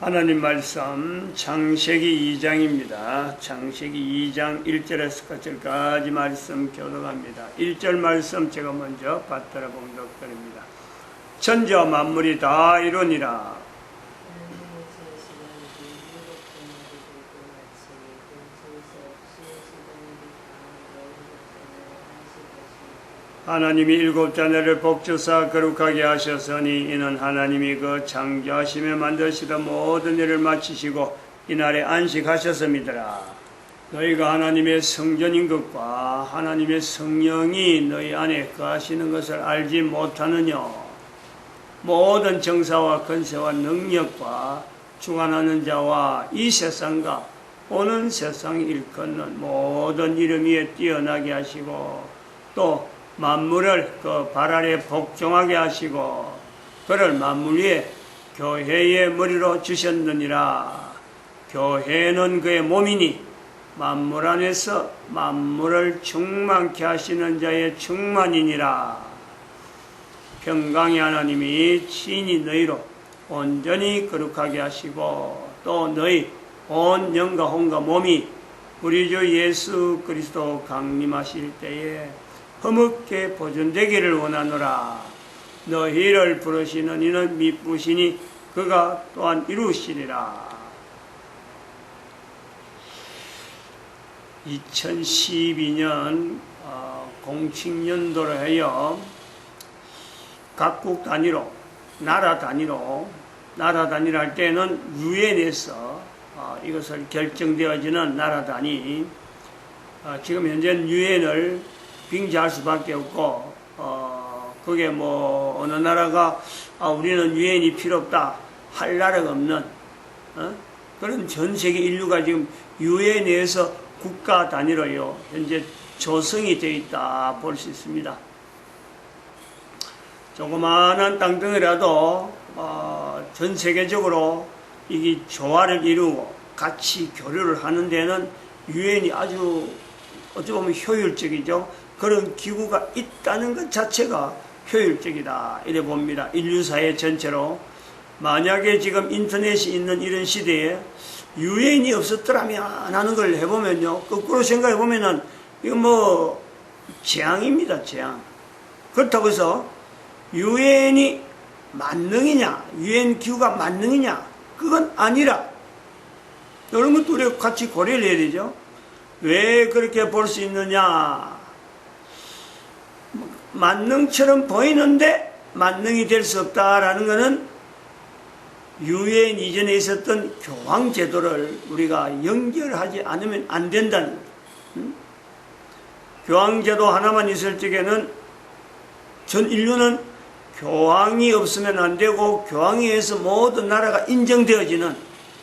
하나님 말씀 창세기 2장입니다. 창세기 2장 1절에서 끝절까지 말씀 교독합니다. 1절 말씀 제가 먼저 받들어 봉독드립니다. 천지와 만물이 다 이루니라. 하나님이 일곱 자녀를 복주사 거룩하게 하셨으니 이는 하나님이 그 창조하심에 만드시다 모든 일을 마치시고 이날에 안식하셨음이더라. 너희가 하나님의 성전인 것과 하나님의 성령이 너희 안에 거하시는 것을 알지 못하느냐. 모든 정사와 건세와 능력과 주관하는 자와 이 세상과 오는 세상 일컫는 모든 이름 위에 뛰어나게 하시고 또 만물을 그발 아래 복종하게 하시고 그를 만물 위에 교회의 머리로 주셨느니라. 교회는 그의 몸이니 만물 안에서 만물을 충만케 하시는 자의 충만이니라. 평강의 하나님이 친히 너희로 온전히 거룩하게 하시고 또 너희 온 영과 혼과 몸이 우리 주 예수 그리스도 강림하실 때에 허물게 보존되기를 원하노라. 너희를 부르시는 이는 미쁘시니 그가 또한 이루시리라. 2012년 어, 공칙년도로 하여 각국 단위로 나라 단위로 나라 단위로 할 때는 유엔에서 어, 이것을 결정되어지는 나라 단위 어, 지금 현재 유엔을 빙자할 수밖에 없고 어, 그게 뭐 어느 나라가 아, 우리는 유엔이 필요 없다 할 나라가 없는 어? 그런 전 세계 인류가 지금 유엔에서 국가 단위로요 현재 조성이 되어 있다 볼 수 있습니다. 조그마한 땅덩이라도 어, 전 세계적으로 이게 조화를 이루고 같이 교류를 하는 데는 유엔이 아주 어찌 보면 효율적이죠. 그런 기구가 있다는 것 자체가 효율적이다. 이래 봅니다. 인류사회 전체로. 만약에 지금 인터넷이 있는 이런 시대에 유엔이 없었더라면 하는 걸 해보면요. 거꾸로 생각해 보면은 이거 뭐 재앙입니다. 재앙. 그렇다고 해서 유엔이 만능이냐, 유엔 기구가 만능이냐, 그건 아니라 것도 우리가 같이 고려를 해야 되죠. 왜 그렇게 볼 수 있느냐? 만능처럼 보이는데 만능이 될 수 없다라는 것은 유엔 이전에 있었던 교황 제도를 우리가 연결하지 않으면 안 된다는 거죠. 음? 교황 제도 하나만 있을 적에는 전 인류는 교황이 없으면 안 되고 교황에 의해서 모든 나라가 인정되어지는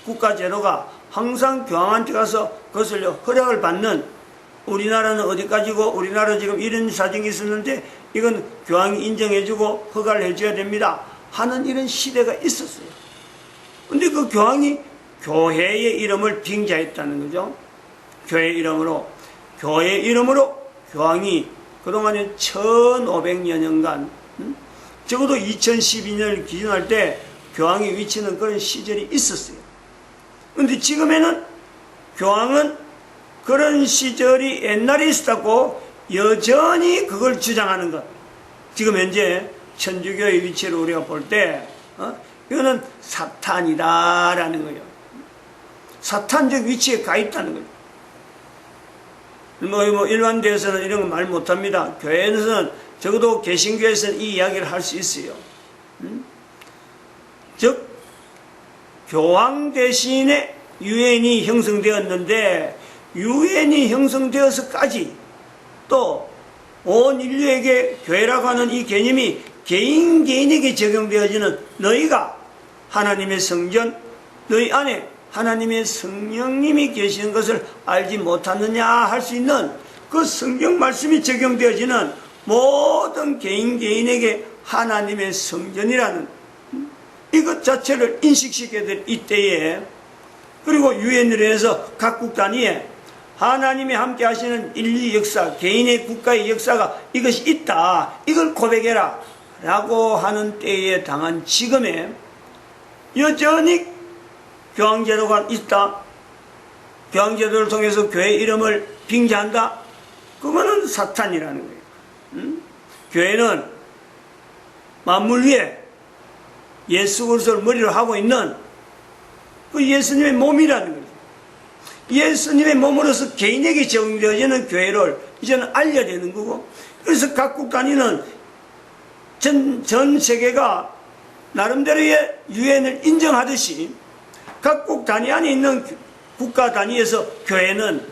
국가 제도가 항상 교황한테 가서 그것을 허락을 받는 우리나라는 어디까지고 우리나라 지금 이런 사정이 있었는데 이건 교황이 인정해주고 허가를 해줘야 됩니다 하는 이런 시대가 있었어요. 근데 그 교황이 교회의 이름을 빙자했다는 거죠. 교회 이름으로 교회 이름으로 교황이 그동안에 1500여 년간 음? 적어도 2012년을 기준할 때 교황의 위치는 그런 시절이 있었어요. 근데 지금에는 교황은 그런 시절이 옛날에 있었다고 여전히 그걸 주장하는 것. 지금 현재 천주교의 위치를 우리가 볼 때, 어? 이거는 사탄이다라는 거예요. 사탄적 위치에 가 있다는 거예요. 뭐, 뭐 일반대에서는 이런 거 말 못합니다. 교회에서는 적어도 개신교에서는 이 이야기를 할 수 있어요. 음? 즉 교황 대신에 유엔이 형성되었는데 유엔이 형성되어서까지 또 온 인류에게 교회라고 하는 이 개념이 개인 개인에게 적용되어지는 너희가 하나님의 성전 너희 안에 하나님의 성령님이 계시는 것을 알지 못하느냐 할 수 있는 그 성경 말씀이 적용되어지는 모든 개인 개인에게 하나님의 성전이라는 이것 자체를 인식시켜야 될 이때에 그리고 유엔을 해서 각국 단위에 하나님이 함께 하시는 인류 역사, 개인의 국가의 역사가 이것이 있다. 이걸 고백해라. 라고 하는 때에 당한 지금에 여전히 교황제도가 있다. 교황제도를 통해서 교회 이름을 빙자한다. 그거는 사탄이라는 거예요. 음? 교회는 만물 위에 예수 그리스도를 머리로 하고 있는 그 예수님의 몸이라는 거죠. 예수님의 몸으로서 개인에게 적용되어지는 교회를 이제는 알려야 되는 거고 그래서 각국 단위는 전, 전 세계가 나름대로의 유엔을 인정하듯이 각국 단위 안에 있는 국가 단위에서 교회는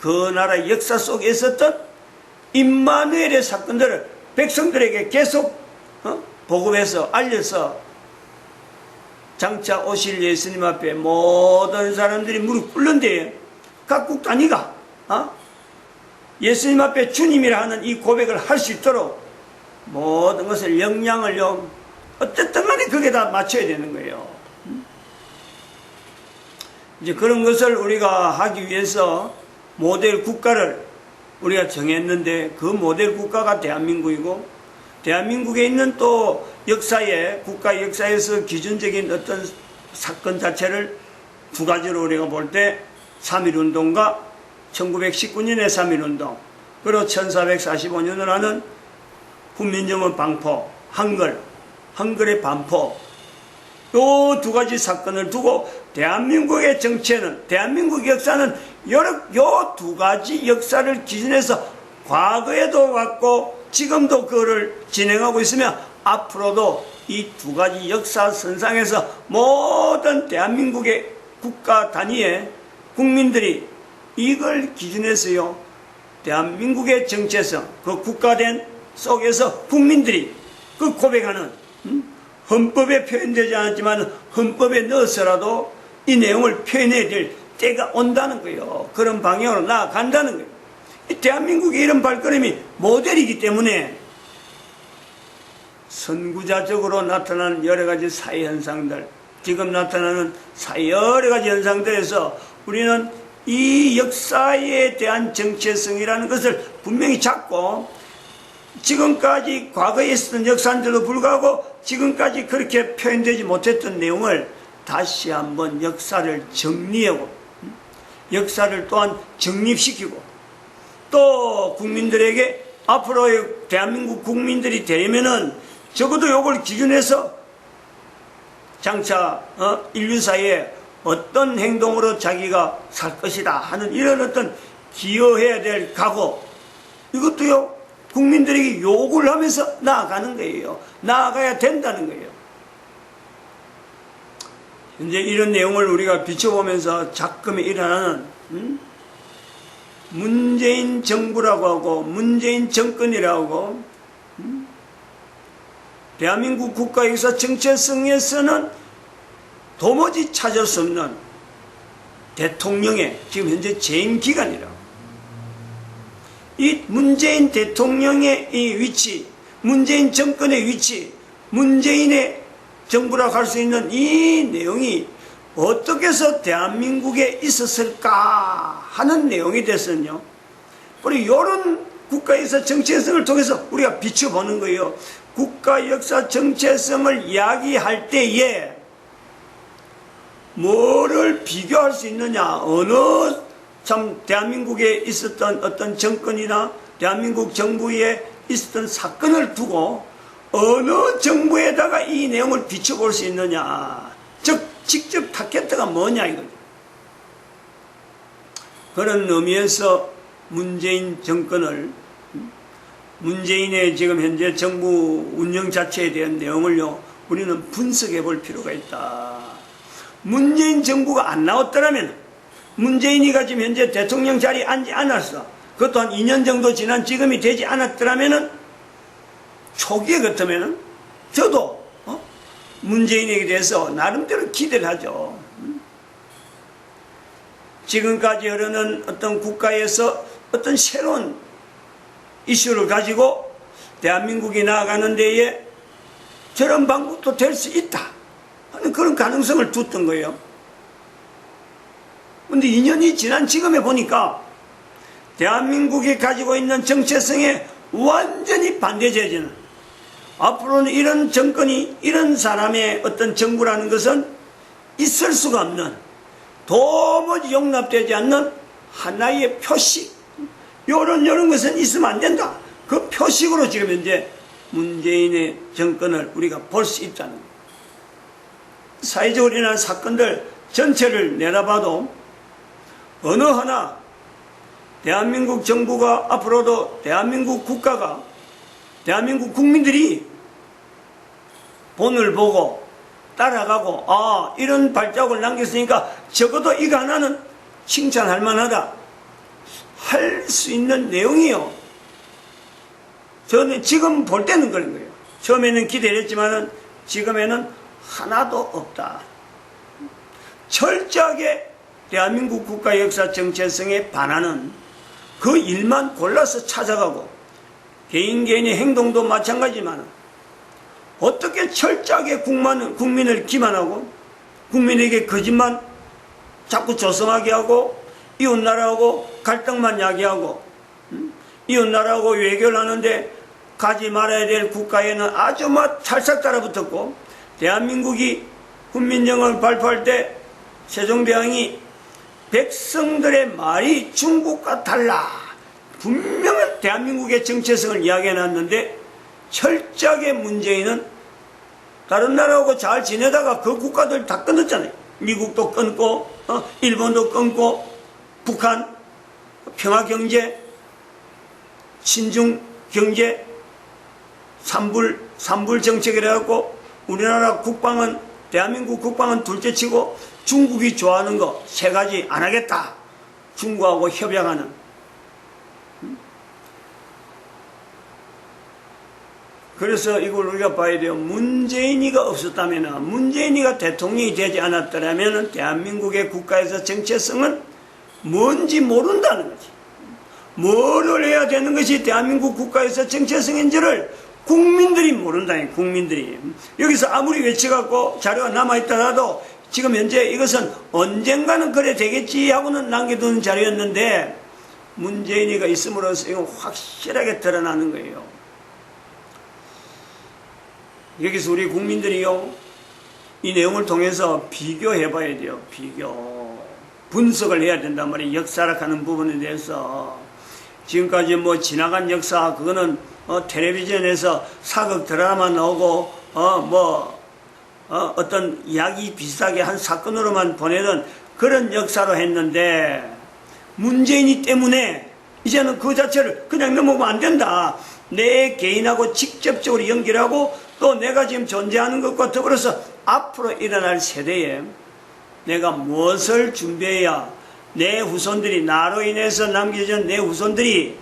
그 나라의 역사 속에 있었던 임마누엘의 사건들을 백성들에게 계속 어? 보급해서 알려서 장차 오실 예수님 앞에 모든 사람들이 무릎 꿇는데 각국 단위가 어? 예수님 앞에 주님이라 하는 이 고백을 할 수 있도록 모든 것을 역량을요 어쨌든 간에 그게 다 맞춰야 되는 거예요. 이제 그런 것을 우리가 하기 위해서 모델 국가를 우리가 정했는데 그 모델 국가가 대한민국이고 대한민국에 있는 또 역사에 국가 역사에서 기준적인 어떤 사건 자체를 두 가지로 우리가 볼 때 3.1운동과 1919년의 3.1운동 그리고 1445년을 하는 훈민정음 방포 한글 한글의 반포. 요두 가지 사건을 두고 대한민국의 정체는 대한민국 역사는 요두 가지 역사를 기준해서 과거에도 왔고 지금도 그거를 진행하고 있으며 앞으로도 이 두 가지 역사 선상에서 모든 대한민국의 국가 단위의 국민들이 이걸 기준해서요 대한민국의 정체성 그 국가된 속에서 국민들이 그 고백하는 음? 헌법에 표현되지 않았지만 헌법에 넣어서라도 이 내용을 표현해야 될 때가 온다는 거예요. 그런 방향으로 나아간다는 거예요. 대한민국의 이런 발걸음이 모델이기 때문에 선구자적으로 나타나는 여러 가지 사회 현상들, 지금 나타나는 사회 여러 가지 현상들에서 우리는 이 역사에 대한 정체성이라는 것을 분명히 잡고 지금까지 과거에 있었던 역사인데도 불구하고 지금까지 그렇게 표현되지 못했던 내용을 다시 한번 역사를 정리하고 역사를 또한 정립시키고 또 국민들에게 앞으로의 대한민국 국민들이 되려면은 적어도 요걸 기준해서 장차 어? 인류사에 어떤 행동으로 자기가 살 것이다 하는 이런 어떤 기여해야 될 각오 이것도요 국민들에게 요구를 하면서 나아가는 거예요. 나아가야 된다는 거예요. 이제 이런 내용을 우리가 비춰보면서 작금에 일어나는 음? 문재인 정부라고 하고 문재인 정권이라고 하고 음? 대한민국 국가에서 정체성에서는 도무지 찾을 수 없는 대통령의 지금 현재 재임 기간이라 이 문재인 대통령의 이 위치, 문재인 정권의 위치, 문재인의 정부라고 할 수 있는 이 내용이 어떻게 해서 대한민국에 있었을까 하는 내용이 됐었요. 우리 이런 국가에서 정체성을 통해서 우리가 비춰보는 거예요. 국가 역사 정체성을 이야기할 때에 뭐를 비교할 수 있느냐, 어느 참 대한민국에 있었던 어떤 정권이나 대한민국 정부에 있었던 사건을 두고 어느 정부에다가 이 내용을 비춰볼 수 있느냐. 즉, 직접 타켓트가 뭐냐 이거죠. 그런 의미에서 문재인 정권을 문재인의 지금 현재 정부 운영 자체에 대한 내용을요, 우리는 분석해 볼 필요가 있다. 문재인 정부가 안 나왔더라면 문재인이가 지금 현재 대통령 자리에 앉지 않았어. 그것도 한 2년 정도 지난 지금이 되지 않았더라면은 초기에 그렇다면은 저도 어? 문재인에게 대해서 나름대로 기대를 하죠. 음? 지금까지 흐르는 어떤 국가에서 어떤 새로운 이슈를 가지고 대한민국이 나아가는 데에 저런 방법도 될 수 있다 하는 그런 가능성을 뒀던 거예요. 근데 2년이 지난 지금에 보니까 대한민국이 가지고 있는 정체성에 완전히 반대되지는 앞으로는 이런 정권이 이런 사람의 어떤 정부라는 것은 있을 수가 없는 도무지 용납되지 않는 하나의 표식 요런 요런 것은 있으면 안 된다. 그 표식으로 지금 현재 문재인의 정권을 우리가 볼 수 있다는 거예요. 사회적으로 일어난 사건들 전체를 내다봐도 어느 하나 대한민국 정부가 앞으로도 대한민국 국가가 대한민국 국민들이 본을 보고 따라가고 아 이런 발자국을 남겼으니까 적어도 이거 하나는 칭찬할 만하다 할 수 있는 내용이요. 저는 지금 볼 때는 그런 거예요. 처음에는 기대를 했지만은 지금에는 하나도 없다. 철저하게 대한민국 국가 역사 정체성에 반하는 그 일만 골라서 찾아가고 개인 개인의 행동도 마찬가지지만 어떻게 철저하게 국만, 국민을 기만하고 국민에게 거짓말 자꾸 조성하게 하고 이웃나라하고 갈등만 야기하고 음? 이웃나라하고 외교를 하는데 가지 말아야 될 국가에는 아주 막 찰싹 따라붙었고 대한민국이 국민정을 발표할 때 세종대왕이 백성들의 말이 중국과 달라 분명한 대한민국의 정체성을 이야기해놨는데 철저하게 문재인은 다른 나라하고 잘 지내다가 그 국가들 다 끊었잖아요. 미국도 끊고 어, 일본도 끊고 북한 평화 경제 친중 경제 삼불 삼불 정책이라 갖고 우리나라 국방은 대한민국 국방은 둘째치고 중국이 좋아하는 거 세 가지 안 하겠다. 중국하고 협약하는 그래서 이걸 우리가 봐야 돼요. 문재인이가 없었다면, 문재인이가 대통령이 되지 않았더라면, 대한민국의 국가에서 정체성은 뭔지 모른다는 거지. 뭐를 해야 되는 것이 대한민국 국가에서 정체성인지를 국민들이 모른다니, 국민들이. 여기서 아무리 외쳐갖고 자료가 남아있더라도 지금 현재 이것은 언젠가는 그래 되겠지 하고는 남겨둔 자료였는데, 문재인이가 있음으로써 이건 확실하게 드러나는 거예요. 여기서 우리 국민들이요, 이 내용을 통해서 비교해 봐야 돼요. 비교. 분석을 해야 된단 말이에요. 역사락하는 부분에 대해서. 지금까지 뭐 지나간 역사, 그거는 어, 텔레비전에서 사극 드라마 나오고, 어, 뭐, 어, 어떤 이야기 비슷하게 한 사건으로만 보내던 그런 역사로 했는데, 문재인이 때문에 이제는 그 자체를 그냥 넘어가면 안 된다. 내 개인하고 직접적으로 연결하고 또 내가 지금 존재하는 것과 더불어서 앞으로 일어날 세대에 내가 무엇을 준비해야 내 후손들이 나로 인해서 남겨진 내 후손들이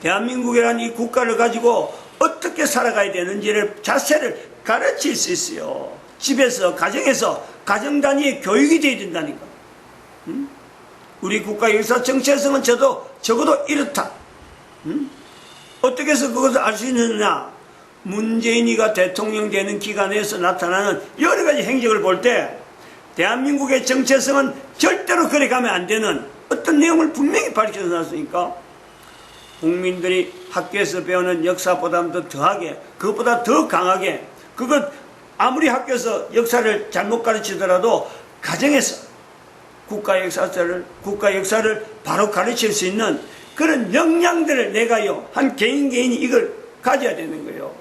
대한민국이라는 이 국가를 가지고 어떻게 살아가야 되는지를 자세를 가르칠 수 있어요. 집에서 가정에서 가정 단위의 교육이 되어야 된다니까. 음? 우리 국가 역사 정체성은 저도 적어도 이렇다. 음? 어떻게 해서 그것을 알 수 있느냐? 문재인이가 대통령 되는 기간에서 나타나는 여러 가지 행적을 볼때 대한민국의 정체성은 절대로 그래 가면 안 되는 어떤 내용을 분명히 밝혀서 놨으니까 국민들이 학교에서 배우는 역사보다도 더하게 그것보다 더 강하게 그것 아무리 학교에서 역사를 잘못 가르치더라도 가정에서 국가 역사를 국가 역사를 바로 가르칠 수 있는 그런 역량들을 내가요 한 개인 개인이 이걸 가져야 되는 거예요.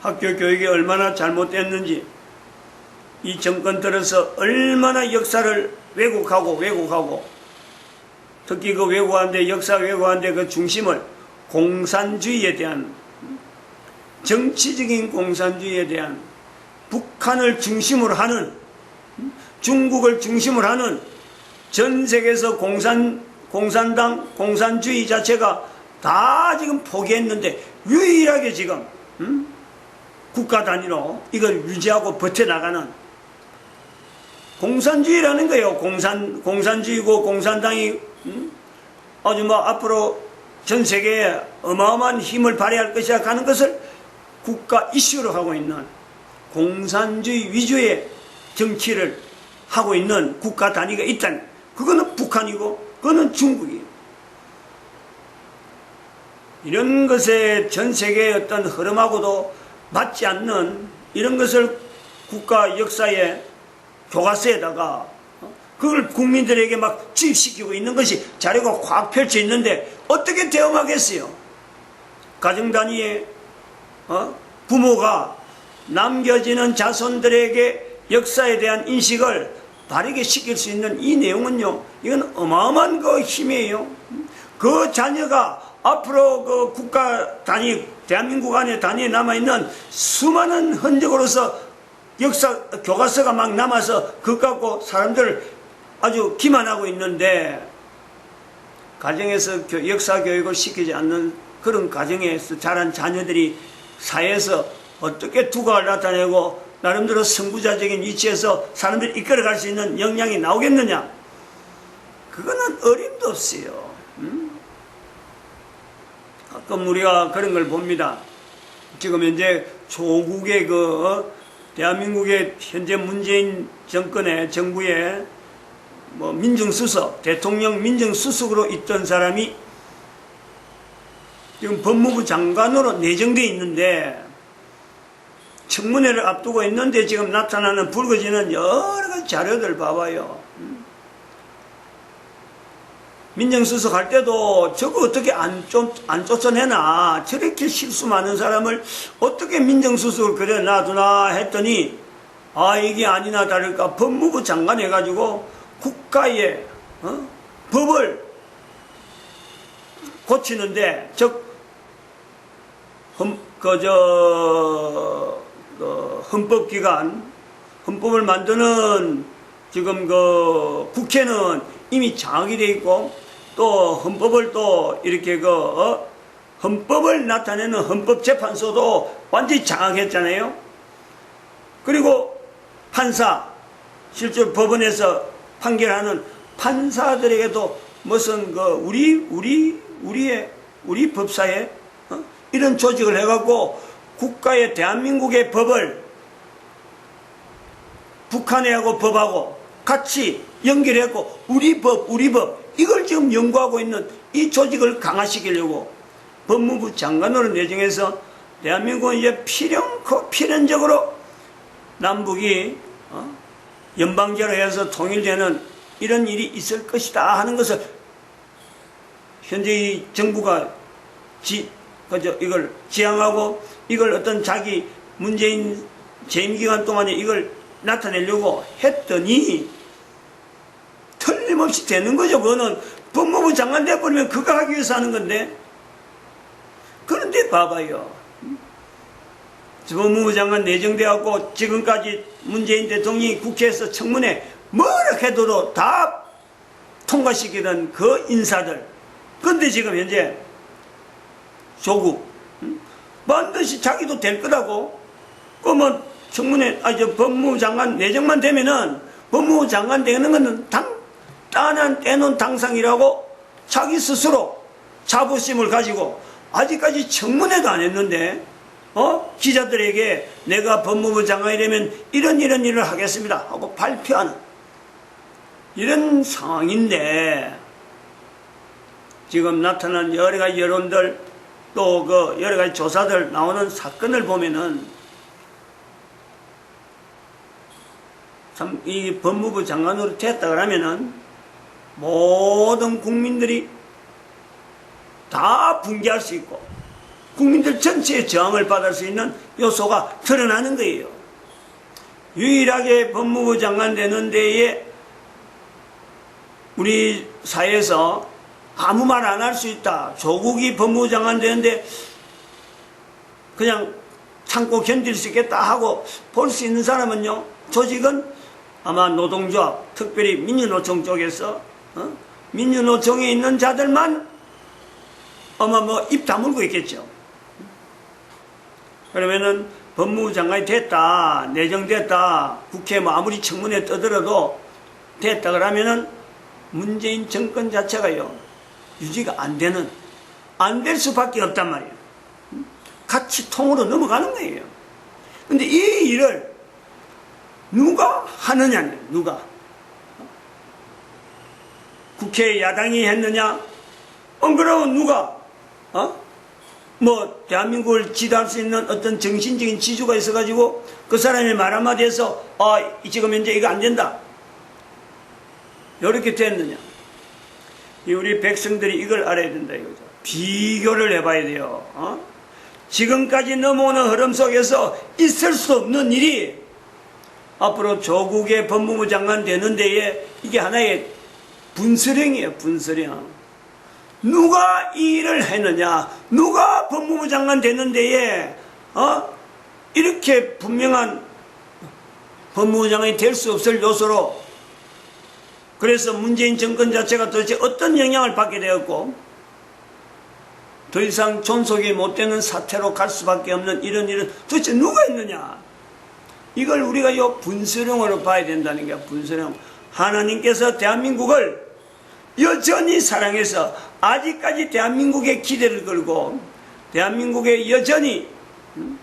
학교 교육이 얼마나 잘못됐는지 이 정권 들어서 얼마나 역사를 왜곡하고 왜곡하고 특히 그 왜곡하는데 역사 왜곡하는데 그 중심을 공산주의에 대한 정치적인 공산주의에 대한 북한을 중심으로 하는 중국을 중심으로 하는 전 세계에서 공산 공산당 공산주의 자체가 다 지금 포기했는데 유일하게 지금 음? 국가 단위로 이걸 유지하고 버텨나가는 공산주의라는 거예요. 공산, 공산주의고 공산당이 음? 아주 뭐 앞으로 전 세계에 어마어마한 힘을 발휘할 것이라 하는 것을 국가 이슈로 하고 있는 공산주의 위주의 정치를 하고 있는 국가 단위가 있다는 그거는 북한이고 그거는 중국이에요. 이런 것에 전 세계의 어떤 흐름하고도 맞지 않는 이런 것을 국가 역사의 교과서에다가 어? 그걸 국민들에게 막 주입시키고 있는 것이 자료가 확 펼쳐 있는데 어떻게 대응하겠어요? 가정 단위의 어? 부모가 남겨지는 자손들에게 역사에 대한 인식을 바르게 시킬 수 있는 이 내용은요, 이건 어마어마한 그 힘이에요. 그 자녀가 앞으로 그 국가 단위, 대한민국 안에 단위에 남아있는 수많은 흔적으로서 역사, 교과서가 막 남아서 그것 갖고 사람들을 아주 기만하고 있는데, 가정에서 교- 역사 교육을 시키지 않는 그런 가정에서 자란 자녀들이 사회에서 어떻게 두각을 나타내고 나름대로 선구자적인 위치에서 사람들을 이끌어갈 수 있는 역량이 나오겠느냐? 그거는 어림도 없어요. 음? 가끔 우리가 그런 걸 봅니다. 지금 현재 조국의 그 어, 대한민국의 현재 문재인 정권의 정부의 뭐 민정수석, 대통령 민정수석으로 있던 사람이 지금 법무부 장관으로 내정돼 있는데 청문회를 앞두고 있는데 지금 나타나는 불거지는 여러 가지 자료들 봐봐요. 음. 민정수석 할 때도 저거 어떻게 안, 쫓, 안 쫓아내나 저렇게 실수 많은 사람을 어떻게 민정수석을 그래 놔두나 했더니 아 이게 아니나 다를까 법무부 장관 해가지고 국가의 어? 법을 고치는데 즉 헌, 그저 그 헌법기관 헌법을 만드는 지금 그 국회는 이미 장악이 돼 있고 또 헌법을 또 이렇게 그 어? 헌법을 나타내는 헌법재판소도 완전히 장악했잖아요. 그리고 판사 실제 법원에서 판결하는 판사들에게도 무슨 그 우리 우리 우리의 우리 법사에 어? 이런 조직을 해갖고 국가의 대한민국의 법을 북한에 하고 법하고 같이 연결했고 우리 법 우리 법 이걸 지금 연구하고 있는 이 조직을 강화시키려고 법무부 장관으로 내정해서 대한민국은 이제 필연코 필연적으로 남북이 어? 연방제로 해서 통일되는 이런 일이 있을 것이다 하는 것을 현재 이 정부가 지, 그저 이걸 지향하고 이걸 어떤 자기 문재인 재임 기간 동안에 이걸 나타내려고 했더니 틀림없이 되는 거죠. 그거는 법무부 장관 돼버리면 그거 하기 위해서 하는 건데. 그런데 봐봐요. 법무부 장관 내정돼갖고 지금까지 문재인 대통령이 국회에서 청문회 뭐라 해도 다 통과시키던 그 인사들. 근데 지금 현재 조국 음? 반드시 자기도 될 거라고 그러면 청문회 아저 법무부 장관 내정만 되면은 법무부 장관 되는 것은 당 따난 떼놓은 당상이라고 자기 스스로 자부심을 가지고 아직까지 청문회도 안 했는데 어? 기자들에게 내가 법무부 장관이 되면 이런 이런 일을 하겠습니다 하고 발표하는 이런 상황인데 지금 나타난 여러 가지 여론들 또 그 여러 가지 조사들 나오는 사건을 보면은 참 이 법무부 장관으로 됐다 그러면은 모든 국민들이 다 붕괴할 수 있고 국민들 전체의 저항을 받을 수 있는 요소가 드러나는 거예요. 유일하게 법무부 장관 되는 데에 우리 사회에서 아무 말 안 할 수 있다. 조국이 법무부 장관 되는데 그냥 참고 견딜 수 있겠다 하고 볼 수 있는 사람은요. 조직은 아마 노동조합, 특별히 민주노총 쪽에서 어? 민주노총에 있는 자들만 아마 뭐 입 다물고 있겠죠. 그러면은 법무부 장관이 됐다, 내정됐다, 국회 뭐 아무리 청문회 떠들어도 됐다 그러면은 문재인 정권 자체가요, 유지가 안 되는, 안 될 수밖에 없단 말이에요. 같이 통으로 넘어가는 거예요. 근데 이 일을 누가 하느냐는 누가? 국회 야당이 했느냐? 어, 그러면 누가? 어? 뭐, 대한민국을 지도할 수 있는 어떤 정신적인 지주가 있어가지고 그 사람이 말 한마디 해서 아 지금 현재 이거 안 된다. 이렇게 됐느냐? 이 우리 백성들이 이걸 알아야 된다 이거죠. 비교를 해봐야 돼요. 어? 지금까지 넘어오는 흐름 속에서 있을 수 없는 일이 앞으로 조국의 법무부 장관 되는 데에 이게 하나의 분수령이에요, 분수령. 누가 이 일을 했느냐? 누가 법무부 장관 되는 데에, 어? 이렇게 분명한 법무부 장관이 될 수 없을 요소로 그래서 문재인 정권 자체가 도대체 어떤 영향을 받게 되었고 더 이상 존속이 못 되는 사태로 갈 수밖에 없는 이런 일은 도대체 누가 있느냐? 이걸 우리가 요 분수령으로 봐야 된다는 게 분수령. 하나님께서 대한민국을 여전히 사랑해서 아직까지 대한민국에 기대를 걸고 대한민국에 여전히 음,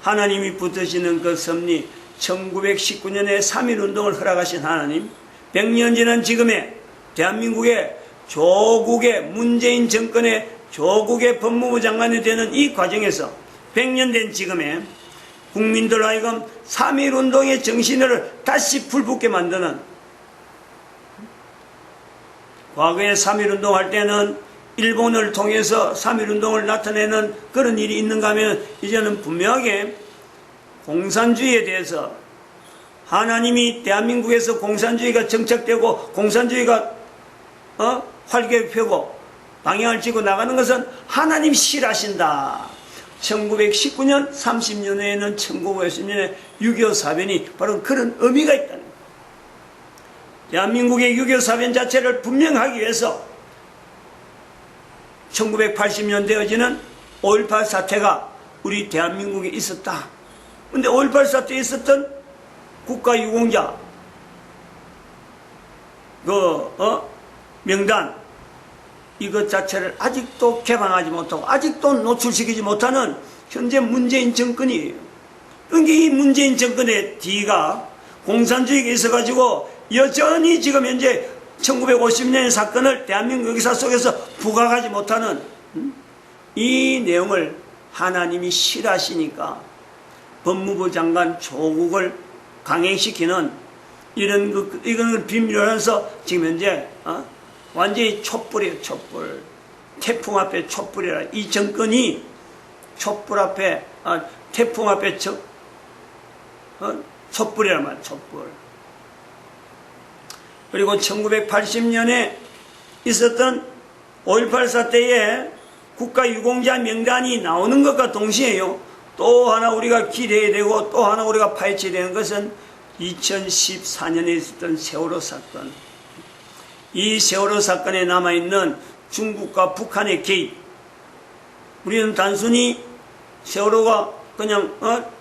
하나님이 붙으시는 그 섭리 1919년에 3.1운동을 허락하신 하나님 100년 지난 지금의 대한민국의 조국의 문재인 정권의 조국의 법무부 장관이 되는 이 과정에서 100년 된 지금에 국민들 하여금 3.1운동의 정신을 다시 불붙게 만드는 과거에 3.1운동 할 때는 일본을 통해서 3.1운동을 나타내는 그런 일이 있는가 하면 이제는 분명하게 공산주의에 대해서 하나님이 대한민국에서 공산주의가 정착되고 공산주의가 어? 활개를 펴고 방향을 찍고 나가는 것은 하나님 싫어하신다. 1919년 30년 에는 1950년에 6.25 사변이 바로 그런 의미가 있다는. 대한민국의 6.25 사변 자체를 분명하기 위해서 1980년 되어지는 5.18 사태가 우리 대한민국에 있었다. 근데 5.18 사태에 있었던 국가 유공자, 그, 어, 명단, 이것 자체를 아직도 개방하지 못하고, 아직도 노출시키지 못하는 현재 문재인 정권이에요. 그러니까 이 문재인 정권의 뒤가 공산주의가 있어가지고 여전히 지금 현재 1950년의 사건을 대한민국 역사 속에서 부각하지 못하는 음? 이 내용을 하나님이 싫어하시니까 법무부 장관 조국을 강행시키는 이런 그 이건 비밀을 해서 지금 현재 어? 완전히 촛불이에요 촛불 태풍 앞에 촛불이라 이 정권이 촛불 앞에 아, 태풍 앞에 저, 어? 촛불이란 말 촛불 그리고 1980년에 있었던 5.18 사태에 국가 유공자 명단이 나오는 것과 동시에요. 또 하나 우리가 기대해야 되고 또 하나 우리가 파헤쳐야 되는 것은 2014년에 있었던 세월호 사건. 이 세월호 사건에 남아있는 중국과 북한의 개입. 우리는 단순히 세월호가 그냥 어?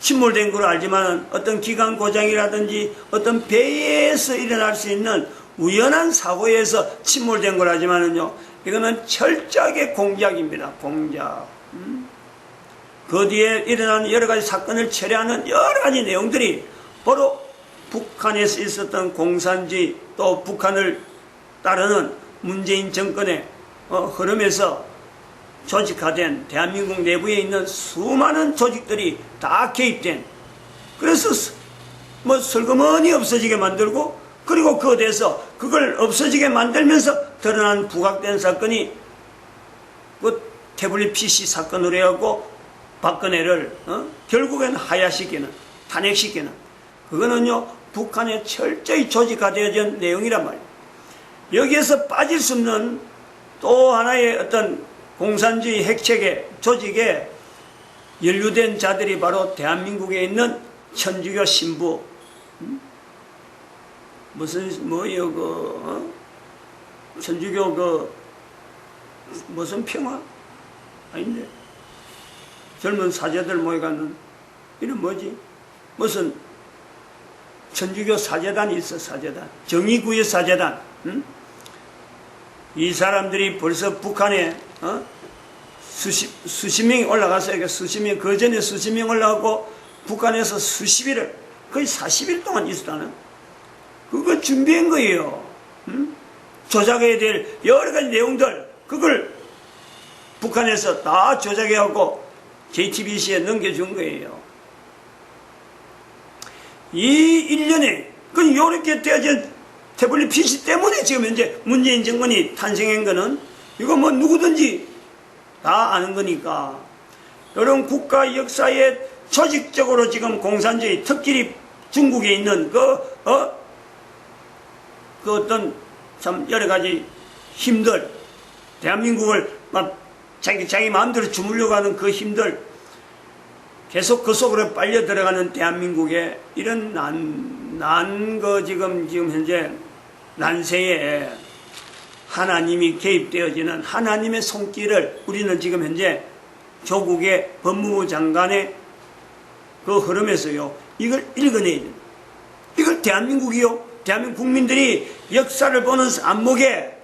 침몰된 걸 알지만 어떤 기관 고장이라든지 어떤 배에서 일어날 수 있는 우연한 사고에서 침몰된 걸 알지만은요 이거는 철저하게 공작입니다 공작 음? 그 뒤에 일어난 여러 가지 사건을 처리하는 여러 가지 내용들이 바로 북한에서 있었던 공산주의 또 북한을 따르는 문재인 정권의 어, 흐름에서 조직화된 대한민국 내부에 있는 수많은 조직들이 다 개입된. 그래서 뭐 슬그머니 없어지게 만들고 그리고 그 대해서 그걸 없어지게 만들면서 드러난 부각된 사건이 그 태블릿 PC 사건으로 해갖고 박근혜를 어? 결국엔 하야시키는 탄핵시키는. 그거는요 북한의 철저히 조직화되어진 내용이란 말이에요. 여기에서 빠질 수 없는 또 하나의 어떤 공산주의 핵체계 조직에 연루된 자들이 바로 대한민국에 있는 천주교 신부 음? 무슨 뭐요 그 어? 천주교 그 무슨 평화 아닌데 젊은 사제들 모여가는 이런 뭐지 무슨 천주교 사제단이 있어 사제단 정의구의 사제단 음? 이 사람들이 벌써 북한에 어? 수십, 수십 명이 올라갔어요. 수십 명, 그 전에 수십 명 올라가고 북한에서 수십 일을 거의 40일 동안 있었다는 그거 준비한 거예요. 음? 조작해야 될 여러 가지 내용들 그걸 북한에서 다 조작해갖고 JTBC에 넘겨준 거예요. 이 1년에 그 이렇게 되어진 태블릿 PC 때문에 지금 현재 문재인 정권이 탄생한 거는 이거 뭐 누구든지 다 아는 거니까 이런 국가 역사에 조직적으로 지금 공산주의 특히 중국에 있는 그, 어? 그 어떤 참 여러 가지 힘들 대한민국을 막 자기, 자기 마음대로 주물려고 하는 그 힘들 계속 그 속으로 빨려 들어가는 대한민국의 이런 난, 난, 거 지금, 지금 현재 난세에 하나님이 개입되어지는 하나님의 손길을 우리는 지금 현재 조국의 법무부 장관의 그 흐름에서요, 이걸 읽어내야 됩니다. 이걸 대한민국이요, 대한민국 국민들이 역사를 보는 안목에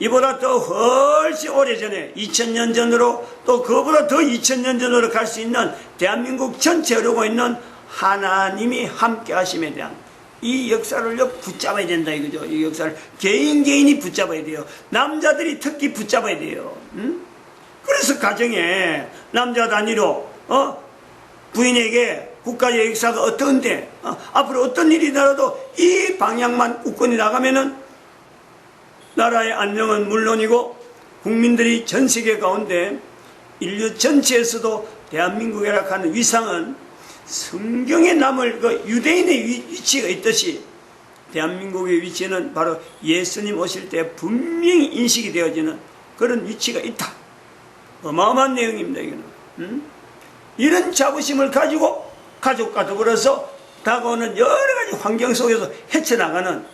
이보다 더 훨씬 오래전에 2000년 전으로 또 그보다 더 2000년 전으로 갈 수 있는 대한민국 전체에 흐르고 있는 하나님이 함께 하심에 대한 이 역사를요 붙잡아야 된다 이거죠. 이 역사를 개인 개인이 붙잡아야 돼요. 남자들이 특히 붙잡아야 돼요. 응? 그래서 가정에 남자 단위로 어? 부인에게 국가의 역사가 어떤데 어? 앞으로 어떤 일이 나라도 이 방향만 웃건이 나가면은 나라의 안녕은 물론이고 국민들이 전 세계 가운데 인류 전체에서도 대한민국이라 하는 위상은 성경에 남을 그 유대인의 위- 위치가 있듯이 대한민국의 위치는 바로 예수님 오실 때 분명히 인식이 되어지는 그런 위치가 있다. 어마어마한 내용입니다, 이거는. 음? 이런 자부심을 가지고 가족과 더불어서 다가오는 여러 가지 환경 속에서 헤쳐나가는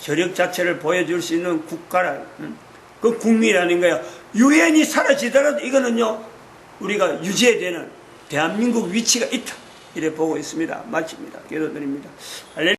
혈역 자체를 보여줄 수 있는 국가라, 음? 그 국민이라는 거야. 유엔이 사라지더라도 이거는요, 우리가 유지해야 되는 대한민국 위치가 있다. 이래 보고 있습니다. 마칩니다. 기도드립니다.